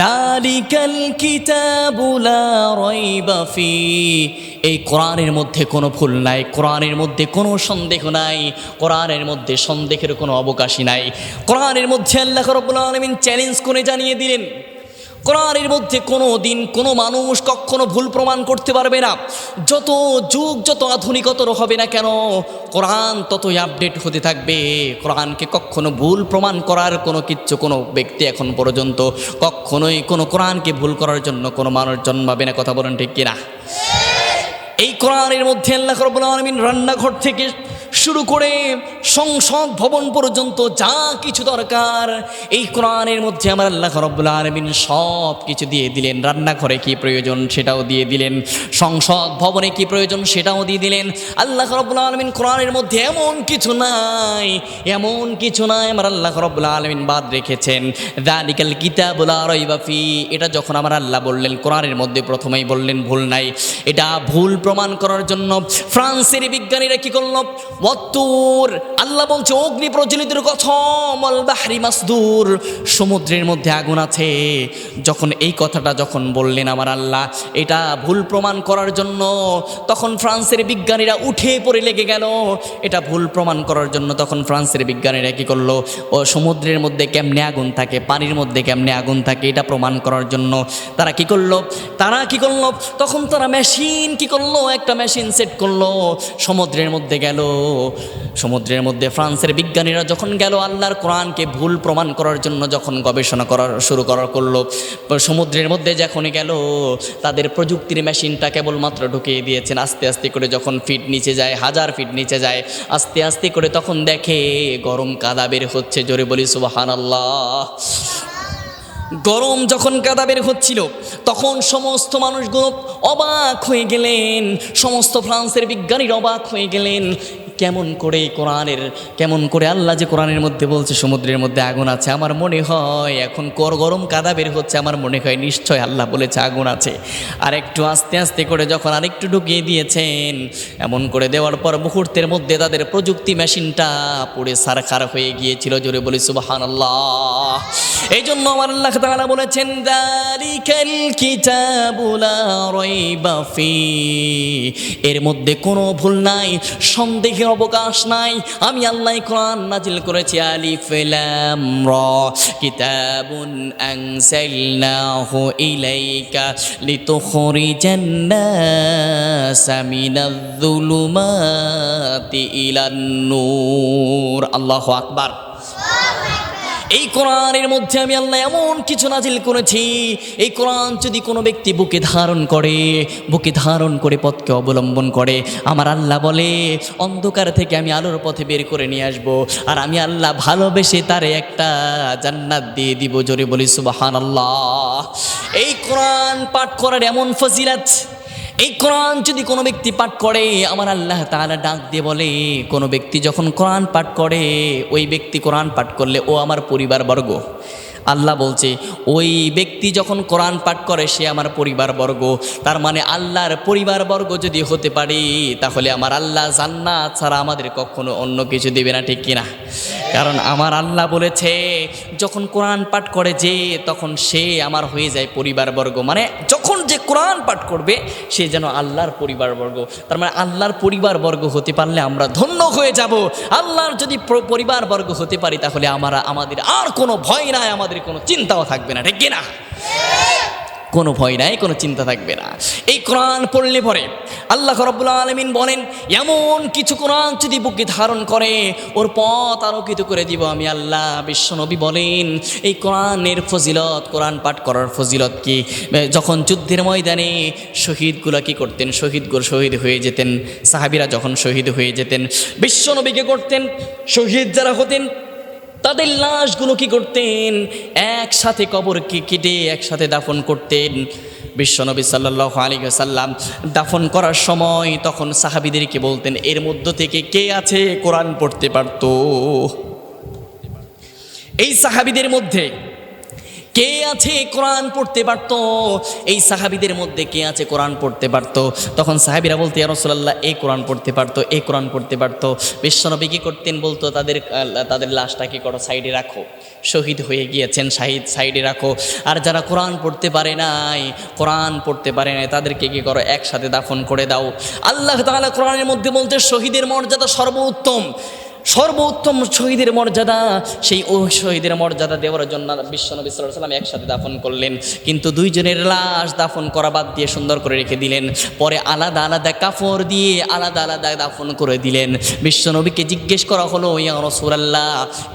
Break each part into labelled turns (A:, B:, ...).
A: যালিকাল কিতাবু লা রাইবা ফি। এই কোরআনের মধ্যে কোনো ভুল নাই, কোরআনের মধ্যে কোনো সন্দেহ নাই, কোরআনের মধ্যে সন্দেহের কোনো অবকাশই নাই। কোরআনের মধ্যে আল্লাহ রব্বুল আলমিন চ্যালেঞ্জ করে জানিয়ে দিলেন কোরআনের মধ্যে কোনো দিন কোনো মানুষ কখনো ভুল প্রমাণ করতে পারবে না। যত যুগ, যত আধুনিকতর হবে না কেন, কোরআন ততই আপডেট হতে থাকবে। কোরআনকে কখনো ভুল প্রমাণ করার কোনো কিচ্ছু কোনো ব্যক্তি এখন পর্যন্ত কখনোই কোনো কোরআনকে ভুল করার জন্য কোনো মানুষ জন্মাবে না। কথা বলেন ঠিক কিনা? এই কোরআনের মধ্যে আল্লাহ রব্বুল আলামিন রান্নাঘর থেকে শুরু করে সংসদ ভবন পর্যন্ত যা কিছু দরকার, এই কোরআনের মধ্যে আমার আল্লাহ রব্বুল আলমিন সব কিছু দিয়ে দিলেন। রান্নাঘরে কি প্রয়োজন সেটাও দিয়ে দিলেন। সংসদ ভবনে কি প্রয়োজন সেটাও দিয়ে দিলেন। আল্লাহ রব্বুল আলমিন কোরআনের মধ্যে এমন কিছু নাই, এমন কিছু নাই আমার আল্লাহ রব্বুল আলমিন বাদ রেখেছেন। দানিকাল কিতাবুল রইবাফি এটা যখন আমার আল্লাহ বললেন, কোরআনের মধ্যে প্রথমেই বললেন, ভুল নাই। এটা ভুল প্রমাণ করার জন্য ফ্রান্সের বিজ্ঞানীরা কি করল? ওয়াত্তুর আল্লাহ বলছে, অগ্নি প্রজ্বলিতের কথম বাহরি মাসদুর। সমুদ্রের মধ্যে আগুন আছে। যখন এই কথাটা যখন বললেন আমার আল্লাহ, এটা ভুল প্রমাণ করার জন্য, তখন ফ্রান্সের বিজ্ঞানীরা উঠে পড়ে লেগে গেল। এটা ভুল প্রমাণ করার জন্য তখন ফ্রান্সের বিজ্ঞানীরা কি করল? ও সমুদ্রের মধ্যে কেমনে আগুন থাকে, পানির মধ্যে কেমনে আগুন থাকে, এটা প্রমাণ করার জন্য তারা কি করল? তারা কি করল? তখন তারা মেশিন কি করল? একটা মেশিন সেট করল। সমুদ্রের মধ্যে গেল। সমুদ্রের মধ্যে ফ্রান্সের বিজ্ঞানীরা যখন গেল, আল্লাহর কোরআনকে ভুল প্রমাণ করার জন্য যখন গবেষণা করার, শুরু করার করল, সমুদ্রের মধ্যে যখনই গেল, তাদের প্রযুক্তির মেশিনটা কেবলমাত্র ঢুকিয়ে দিয়েছেন। আস্তে আস্তে করে যখন ফিট নিচে যায়, হাজার ফিট নিচে যায়, আস্তে আস্তে করে তখন দেখে গরম কাদা বের হচ্ছে, জোরে বলি সুবাহান আল্লাহ গরম যখন কাদা বের হচ্ছিল, তখন সমস্ত মানুষগুলো অবাক হয়ে গেলেন, সমস্ত ফ্রান্সের বিজ্ঞানীর অবাক হয়ে গেলেন। কেমন করে কোরআনের, কেমন করে আল্লাহ যে কোরআনের মধ্যে বলছে, সমুদ্রের মধ্যে আগুন আছে, আমার মনে হয় এখন কর গরম কাদা বের হচ্ছে, আমার মনে হয় নিশ্চয় আল্লাহ বলেছে আগুন আছে। আর একটু আস্তে আস্তে করে যখন আরেকটু ঢুকিয়ে দিয়েছেন, এমন করে দেওয়ার পর মুহূর্তের মধ্যে তাদের প্রযুক্তি মেশিনটা পুড়ে সারখার হয়ে গিয়েছিল, জোরে বলি সুবাহান আল্লাহ এই জন্য আমার আল্লাহ তাআলা বলেছেন দালিকাল কিতাবুলা রাইবা ফি। এর মধ্যে কোনো ভুল নাই সন্দেহের অবকাশ নাই। আমি আল্লাহ কোরআন নাজিল করেছি। আলিফ, লাম, র। কিতাবুন আনজালনাহু ইলাইকা লিতুখরিজান নাস মিনাজ যুলুমাতি ইলান নূর আল্লাহু আকবার। এই কোরআনের মধ্যে আমি আল্লাহ এমন কিছু নাজিল করেছি। এই কোরআন যদি কোনো ব্যক্তি বুকে ধারণ করে, বুকে ধারণ করে পথকে অবলম্বন করে, আমার আল্লাহ বলে, অন্ধকার থেকে আমি আলোর পথে বের করে নিয়ে আসব, আর আমি আল্লাহ ভালোবেসে তারে একটা জান্নাত দিয়ে দিব। জোরে বলি সুবাহান আল্লাহ এই কোরআন পাঠ করার এমন ফজিলাত এই কোরআন যদি কোনো ব্যক্তি পাঠ করে, আমার আল্লাহ তাআলা ডাক দিয়ে বলে, কোনো ব্যক্তি যখন কোরআন পাঠ করে, ওই ব্যক্তি কোরআন পাঠ করলে, ও আমার পরিবারবর্গ। আল্লাহ বলছে, ওই ব্যক্তি যখন কোরআন পাঠ করে, সে আমার পরিবারবর্গ। তার মানে আল্লাহর পরিবারবর্গ যদি হতে পারি, তাহলে আমার আল্লাহ জান্নাত ছাড়া আমাদের কখনো অন্য কিছু দেবে না, ঠিক কিনা? কারণ আমার আল্লাহ বলেছে, যখন কোরআন পাঠ করে যে, তখন সে আমার হয়ে যায় পরিবারবর্গ। মানে যখন যে কোরআন পাঠ করবে, সে যেন আল্লাহর পরিবারবর্গ। তার মানে আল্লাহর পরিবারবর্গ হতে পারলে আমরা ধন্য হয়ে যাব। আল্লাহর যদি পরিবারবর্গ হতে পারি, তাহলে আমরা আমাদের আর কোনো ভয় নাই, আমাদের কোনো চিন্তাও থাকবে না, ঠিক কিনা কোনো ভয় নাই, কোনো চিন্তা থাকবে না। এই কোরআন পড়লে পরে আল্লাহ রব্বুল আলমিন বলেন, এমন কিছু কোরআন যদি বুকে ধারণ করে, ওর পথ আলোকিত করে দিব আমি আল্লাহ। বিশ্বনবী বলেন, এই কোরআনের ফজিলত, কোরআন পাঠ করার ফজিলত কি? যখন যুদ্ধের ময়দানে শহীদগুলা কি করতেন? শহীদগুলো শহীদ হয়ে যেতেন, সাহাবিরা যখন শহীদ হয়ে যেতেন বিশ্বনবীকে করতেন, শহীদ যারা হতেন তাদের লাশগুলো কি করতেন? একসাথে কবরকে কেটে একসাথে দাফন করতেন। বিশ্বনবী সাল্লাহ আলী সাল্লাম দাফন করার সময় তখন সাহাবিদেরকে বলতেন, এর মধ্য থেকে কে আছে? কোরআন পড়তে পারত? এই সাহাবিদের মধ্যে কে আছে কোরআন পড়তে পারতো? এই সাহাবিদের মধ্যে কে আছে কোরআন পড়তে পারতো? তখন সাহাবিরা বলতে রসোল্লাহ এই কোরআন পড়তে পারতো, এই কোরআন পড়তে পারতো। বিশ্বনবী কী করতেন বলতো, তাদের তাদের লাশটা কি করো, সাইডে রাখো। শহীদ হয়ে গিয়েছেন শাহিদ সাইডে রাখো। আর যারা কোরআন পড়তে পারে নাই, কোরআন পড়তে পারে নাই, তাদেরকে কী করো, একসাথে দাফন করে দাও। আল্লাহ তাআলা কোরআনের মধ্যে বলতে শহীদের মর্যাদা সর্বোত্তম। সর্বোত্তম শহীদের মর্যাদা, সেই ও শহীদের মর্যাদা দেওয়ার জন্য বিশ্বনবী আলাইহি সাল্লাম একসাথে দাফন করলেন। কিন্তু দুইজনের লাশ দাফন করা বাদ দিয়ে সুন্দর করে রেখে দিলেন। পরে আলাদা আলাদা কাপড় দিয়ে আলাদা আলাদা দাফন করে দিলেন। বিশ্বনবীকে জিজ্ঞেস করা হলো, ইয়া রাসূলুল্লাহ,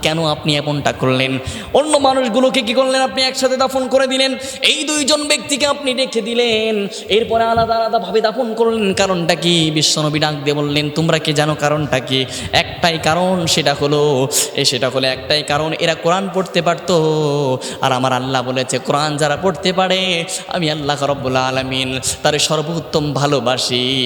A: কেন আপনি এমনটা করলেন? অন্য মানুষগুলোকে কি করলেন? আপনি একসাথে দাফন করে দিলেন। এই দুইজন ব্যক্তিকে আপনি রেখে দিলেন। এরপরে আলাদা আলাদাভাবে দাফন করলেন। কারণটা কি? বিশ্বনবী ডাক দিয়ে বললেন, তোমরা কি জানো কারণটা কি? একটাই কারণ সেটা হলো, এ সেটা হলো একটাই কারণ, এরা কোরআন পড়তে পারত। আর আমার আল্লাহ বলেছে, কোরআন যারা পড়তে পারে, আমি আল্লাহ রব্বুল আলমিন তার সর্বোত্তম ভালোবাসি।